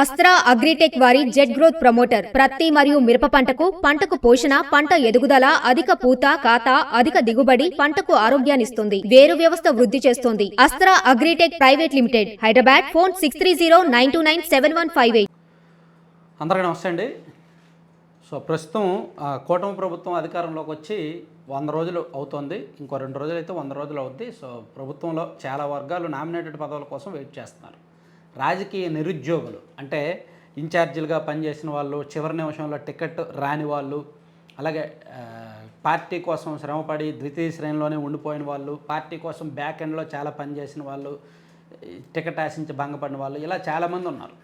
అస్త్రా అగ్రిటెక్ వారి jet growth promoter ప్రత్తి మరియు మిరప పంటకు పంటకు పోషణ పంట ఎదుగుదల అధిక పూత కాత అధిక దిగుబడి పంటకు ఆరోగ్యాన్నిస్తుంది వేరు వ్యవస్థ వృద్ధి చేస్తుంది. Astra Agritech private limited Hyderabad phone six three zero nine two nine seven one five eight. అందరికీ నమస్తే అండి. సో ప్రస్తుతం కూటమి ప్రభుత్వం అధికారంలోకి వచ్చి వంద రోజులు అవుతోంది. ఇంకో రెండు రోజులు అయితే వంద రోజులు అవుద్ది. సో ప్రభుత్వంలో చాలా వర్గాలు నామినేటెడ్ పదవుల కోసం వెయిట్ చేస్తున్నారు. రాజకీయ నిరుద్యోగులు. అంటే ఇన్ఛార్జీలుగా పనిచేసిన వాళ్ళు చివరి నిమిషంలో టికెట్ రాని వాళ్ళు అలాగే పార్టీ కోసం శ్రమపడి ద్వితీయ శ్రేణిలోనే ఉండిపోయిన వాళ్ళు పార్టీ కోసం బ్యాక్ ఎండ్లో చాలా పనిచేసిన వాళ్ళు టికెట్ ఆశించి భంగపడిన వాళ్ళు ఇలా చాలామంది ఉన్నారు.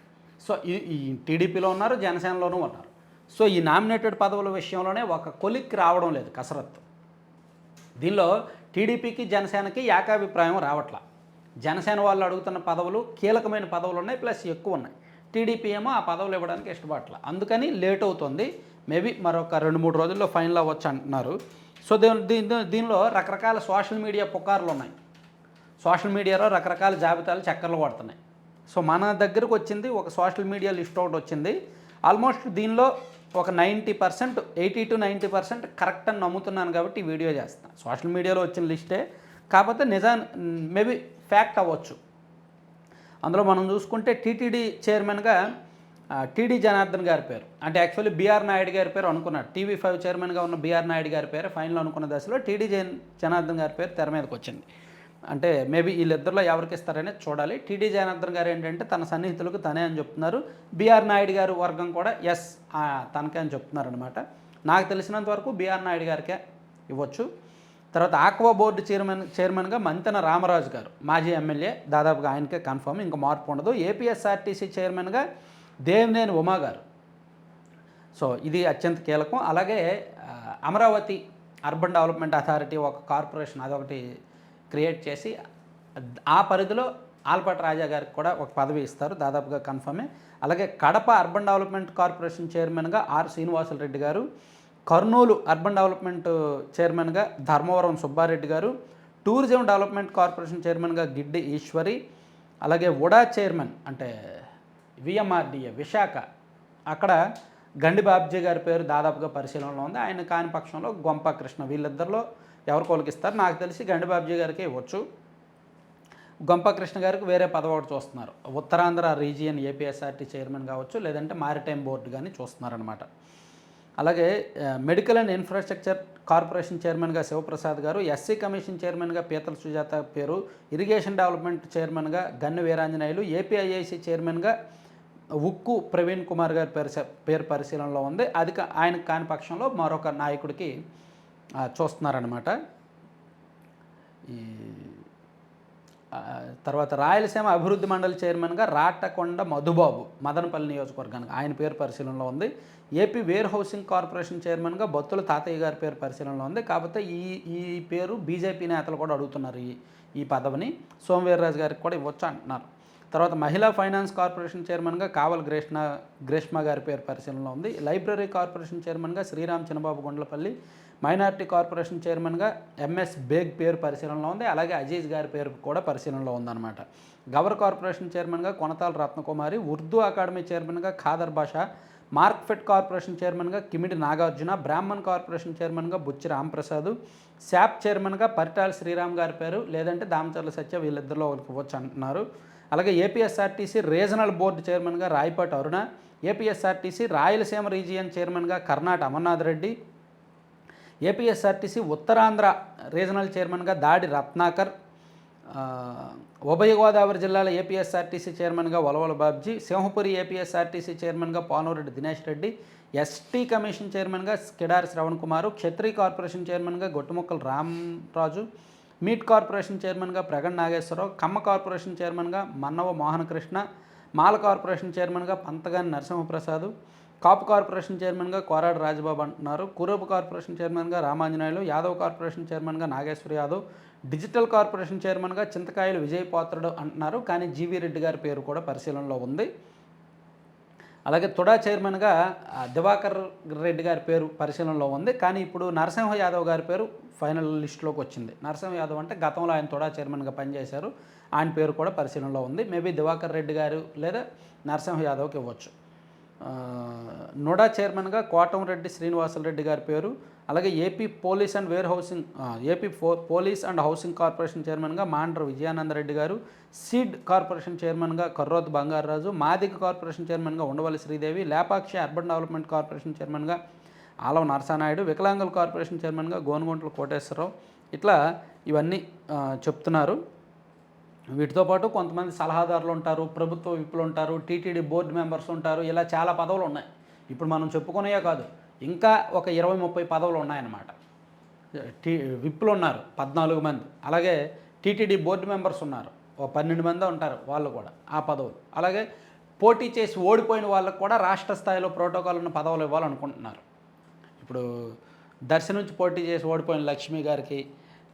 సో ఈ ఈ టీడీపీలో ఉన్నారు జనసేనలోనూ ఉన్నారు. సో ఈ నామినేటెడ్ పదవుల విషయంలోనే ఒక కొలిక్కి రావడం లేదు కసరత్తు. దీనిలో టీడీపీకి జనసేనకి ఏకాభిప్రాయం రావట్లా. జనసేన వాళ్ళు అడుగుతున్న పదవులు కీలకమైన పదవులు ఉన్నాయి ప్లస్ ఎక్కువ ఉన్నాయి. టీడీపీ ఏమో ఆ పదవులు ఇవ్వడానికి ఇష్టపడట్ల. అందుకని లేట్ అవుతుంది. మేబీ మరొక రెండు మూడు రోజుల్లో ఫైనల్ అవ్వచ్చు అంటున్నారు. సో దీని దీనిలో రకరకాల సోషల్ మీడియా పుకార్లు ఉన్నాయి. సోషల్ మీడియాలో రకరకాల జాబితాలు చక్కర్లు కొడుతున్నాయి. సో మన దగ్గరకు వచ్చింది ఒక సోషల్ మీడియా లిస్ట్ ఒకటి వచ్చింది. ఆల్మోస్ట్ దీనిలో ఒక ninety percent eighty to ninety percent correct అని నమ్ముతున్నాను కాబట్టి వీడియో చేస్తాను సోషల్ మీడియాలో వచ్చిన లిస్టే కాకపోతే నిజా మేబీ ఫ్యాక్ట్ అవ్వచ్చు. అందులో మనం చూసుకుంటే టీటీడీ చైర్మన్గా టీడీ జనార్దన్ గారి పేరు. అంటే యాక్చువల్లీ బీఆర్ నాయుడు గారి పేరు అనుకున్నాడు టీవీ ఫైవ్ చైర్మన్గా ఉన్న బీఆర్ నాయుడు గారి పేరు ఫైనల్ అనుకున్న దశలో టీడీ జన్ జనార్దన్ గారి పేరు తెర మీదకి వచ్చింది. అంటే మేబీ వీళ్ళిద్దరిలో ఎవరికి ఇస్తారనేది చూడాలి. టీడీ జనార్దన్ గారు ఏంటంటే తన సన్నిహితులకు తనే అని చెప్తున్నారు. బీఆర్ నాయుడు గారు వర్గం కూడా ఎస్ తనకే అని చెప్తున్నారు అనమాట నాకు తెలిసినంత వరకు బీఆర్ నాయుడు గారికే ఇవ్వచ్చు. తర్వాత ఆక్వా బోర్డు చైర్మన్ చైర్మన్గా మంతెన రామరాజు గారు. మాజీ ఎమ్మెల్యే దాదాపుగా ఆయనకే కన్ఫర్మ్ ఇంకా మార్పు ఉండదు. ఏపీఎస్ఆర్టీసీ చైర్మన్గా దేవినేని ఉమా గారు. సో ఇది అత్యంత కీలకం. అలాగే అమరావతి అర్బన్ డెవలప్మెంట్ అథారిటీ ఒక కార్పొరేషన్ అదొకటి క్రియేట్ చేసి ఆ పరిధిలో ఆల్పాటి రాజా గారికి కూడా ఒక పదవి ఇస్తారు. దాదాపుగా కన్ఫర్మే. అలాగే కడప అర్బన్ డెవలప్మెంట్ కార్పొరేషన్ చైర్మన్గా ఆర్ శ్రీనివాసులు రెడ్డి గారు కర్నూలు అర్బన్ డెవలప్మెంట్ చైర్మన్గా ధర్మవరం సుబ్బారెడ్డి గారు టూరిజం డెవలప్మెంట్ కార్పొరేషన్ చైర్మన్గా గిడ్డి ఈశ్వరి అలాగే ఉడా చైర్మన్ అంటే విఎంఆర్డిఏ విశాఖ. అక్కడ గండి బాబ్జీ గారి పేరు దాదాపుగా పరిశీలనలో ఉంది. ఆయన కాని పక్షంలో గొంప కృష్ణ వీళ్ళిద్దరిలో ఎవరు కొలికిస్తారు? నాకు తెలిసి గండి బాబ్జీ గారికి ఇవ్వచ్చు. గొంప కృష్ణ గారికి వేరే పదవి ఒకటి చూస్తున్నారు. ఉత్తరాంధ్ర రీజియన్ ఏపీఎస్ఆర్టీ చైర్మన్ కావచ్చు లేదంటే మారిటైమ్ బోర్డు కానీ చూస్తున్నారనమాట అలాగే మెడికల్ అండ్ ఇన్ఫ్రాస్ట్రక్చర్ కార్పొరేషన్ చైర్మన్గా శివప్రసాద్ గారు ఎస్సీ కమిషన్ చైర్మన్గా పీతల సుజాత పేరు ఇరిగేషన్ డెవలప్మెంట్ చైర్మన్గా గన్ను వీరాంజనేయులు ఏపీఐఐసి చైర్మన్గా ఉక్కు ప్రవీణ్ కుమార్ గారి పేరు పేరు పరిశీలనలో ఉంది. అది ఆయన ఆయనకు కాని పక్షంలో మరొక నాయకుడికి చూస్తున్నారనమాట ఈ తర్వాత రాయలసీమ అభివృద్ధి మండలి చైర్మన్గా రాటకొండ మధుబాబు మదనపల్లి నియోజకవర్గానికి ఆయన పేరు పరిశీలనలో ఉంది. ఏపీ వేర్ హౌసింగ్ కార్పొరేషన్ చైర్మన్గా బొత్తుల తాతయ్య గారి పేరు పరిశీలనలో ఉంది. కాకపోతే ఈ ఈ పేరు బీజేపీ నేతలు కూడా అడుగుతున్నారు ఈ ఈ పదవిని. సోమవీర్రాజు గారికి కూడా ఇవ్వచ్చు అంటున్నారు. తర్వాత మహిళా ఫైనాన్స్ కార్పొరేషన్ చైర్మన్గా కావల్ గ్రేష్ణ గ్రేష్మ గారి పేరు పరిశీలనలో ఉంది. లైబ్రరీ కార్పొరేషన్ చైర్మన్గా శ్రీరామ్ చిన్నబాబు గుండ్లపల్లి మైనార్టీ కార్పొరేషన్ చైర్మన్గా ఎంఎస్ బేగ్ పేరు పరిశీలనలో ఉంది. అలాగే అజీజ్ గారి పేరు కూడా పరిశీలనలో ఉందన్నమాట. గవర్ కార్పొరేషన్ చైర్మన్గా కొనతాల రత్నకుమారి ఉర్దూ అకాడమీ చైర్మన్గా ఖాదర్ బాషా మార్క్ఫెట్ కార్పొరేషన్ చైర్మన్గా కిమిడి నాగార్జున బ్రాహ్మణ్ కార్పొరేషన్ చైర్మన్గా బుచ్చి రాంప్రసాద్ శాప్ చైర్మన్గా పరిటాల శ్రీరామ్ గారి పేరు లేదంటే దామచర్ల సత్య వీళ్ళిద్దరిలో ఒకరికి ఇవ్వచ్చు అంటున్నారు అలాగే ఏపీఎస్ఆర్టీసీ రీజనల్ బోర్డు చైర్మన్గా రాయపాటి అరుణ ఏపీఎస్ఆర్టీసీ రాయలసీమ రీజియన్ చైర్మన్గా కర్ణాట అమర్నాథ్ రెడ్డి ఏపీఎస్ఆర్టీసీ ఉత్తరాంధ్ర రీజనల్ చైర్మన్గా దాడి రత్నాకర్ ఉభయ గోదావరి జిల్లాల ఏపీఎస్ఆర్టీసీ చైర్మన్గా వలవల బాబ్జీ సింహపురి ఏపీఎస్ఆర్టీసీ చైర్మన్గా పానూరెడ్డి దినేష్ రెడ్డి ఎస్టీ కమిషన్ చైర్మన్గా కిడారి శ్రవణ్ కుమారు క్షత్రియ కార్పొరేషన్ చైర్మన్గా గొట్టుముక్కల రామరాజు మీట్ కార్పొరేషన్ చైర్మన్గా ప్రగణ్ నాగేశ్వరరావు కమ్మ కార్పొరేషన్ చైర్మన్గా మన్నవ మోహనకృష్ణ మాల కార్పొరేషన్ చైర్మన్గా పంతగాని నరసింహప్రసాద్ కాపు కార్పొరేషన్ చైర్మన్గా కోరాడు రాజబాబు అంటున్నారు. కురూపు కార్పొరేషన్ చైర్మన్గా రామాంజనేయులు యాదవ్ కార్పొరేషన్ చైర్మన్గా నాగేశ్వర యాదవ్ డిజిటల్ కార్పొరేషన్ చైర్మన్గా చింతకాయలు విజయ్ పాత్రుడు అంటున్నారు. కానీ జీవీ రెడ్డి గారి పేరు కూడా పరిశీలనలో ఉంది. అలాగే తుడా చైర్మన్గా దివాకర్ రెడ్డి గారి పేరు పరిశీలనలో ఉంది. కానీ ఇప్పుడు నరసింహ యాదవ్ గారి పేరు ఫైనల్ లిస్టులోకి వచ్చింది. నరసింహ యాదవ్ అంటే గతంలో ఆయన తుడా చైర్మన్గా పనిచేశారు. ఆయన పేరు కూడా పరిశీలనలో ఉంది. మేబీ దివాకర్ రెడ్డి గారు లేదా నరసింహ యాదవ్కి ఇవ్వచ్చు. నోడా చైర్మన్గా కోటంరెడ్డి శ్రీనివాసరెడ్డి గారి పేరు అలాగే AP police and warehousing AP పో- పోలీస్ అండ్ హౌసింగ్ కార్పొరేషన్ చైర్మన్గా మాండ్ర విజయానందరెడ్డి గారు సీడ్ కార్పొరేషన్ చైర్మన్గా కర్రోత్ బంగారరాజు మాదిక కార్పొరేషన్ చైర్మన్గా Undavalli Sridevi Lepakshi urban development corporation చైర్మన్గా ఆలవ నరసానాయుడు వికలాంగుల కార్పొరేషన్ చైర్మన్గా గోనుగుంట్ల కోటేశ్వరరావు ఇట్లా ఇవన్నీ చెప్తున్నారు. వీటితో పాటు కొంతమంది సలహాదారులు ఉంటారు ప్రభుత్వ విప్పులు ఉంటారు టీటీడీ బోర్డు మెంబర్స్ ఉంటారు ఇలా చాలా పదవులు ఉన్నాయి. ఇప్పుడు మనం చెప్పుకునేయే కాదు ఇంకా ఒక ఇరవై ముప్పై పదవులు ఉన్నాయన్నమాట. టీ విప్పులు ఉన్నారు పద్నాలుగు మంది. అలాగే టీటీడీ బోర్డు మెంబర్స్ ఉన్నారు ఒక పన్నెండు మంది ఉంటారు వాళ్ళు కూడా ఆ పదవులు. అలాగే పోటీ చేసి ఓడిపోయిన వాళ్ళకు కూడా రాష్ట్ర స్థాయిలో ప్రోటోకాల్ ఉన్న పదవులు ఇవ్వాలనుకుంటున్నారు. ఇప్పుడు దర్శి నుంచి పోటీ చేసి ఓడిపోయిన లక్ష్మి గారికి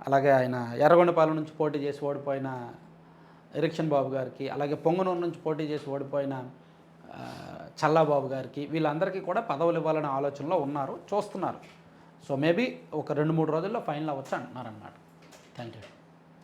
అలాగే ఆయన ఎర్రగొండపాలెం నుంచి పోటీ చేసి ఓడిపోయిన ఎరిక్షన్ బాబు గారికి అలాగే పొంగనూరు నుంచి పోటీ చేసి ఓడిపోయిన చల్లాబాబు గారికి వీళ్ళందరికీ కూడా పదవులు ఇవ్వాలనే ఆలోచనలో ఉన్నారు చూస్తున్నారు. సో మేబీ ఒక రెండు మూడు రోజుల్లో ఫైనల్ అవ్వచ్చు అంటున్నారు అన్నమాట థ్యాంక్ యూ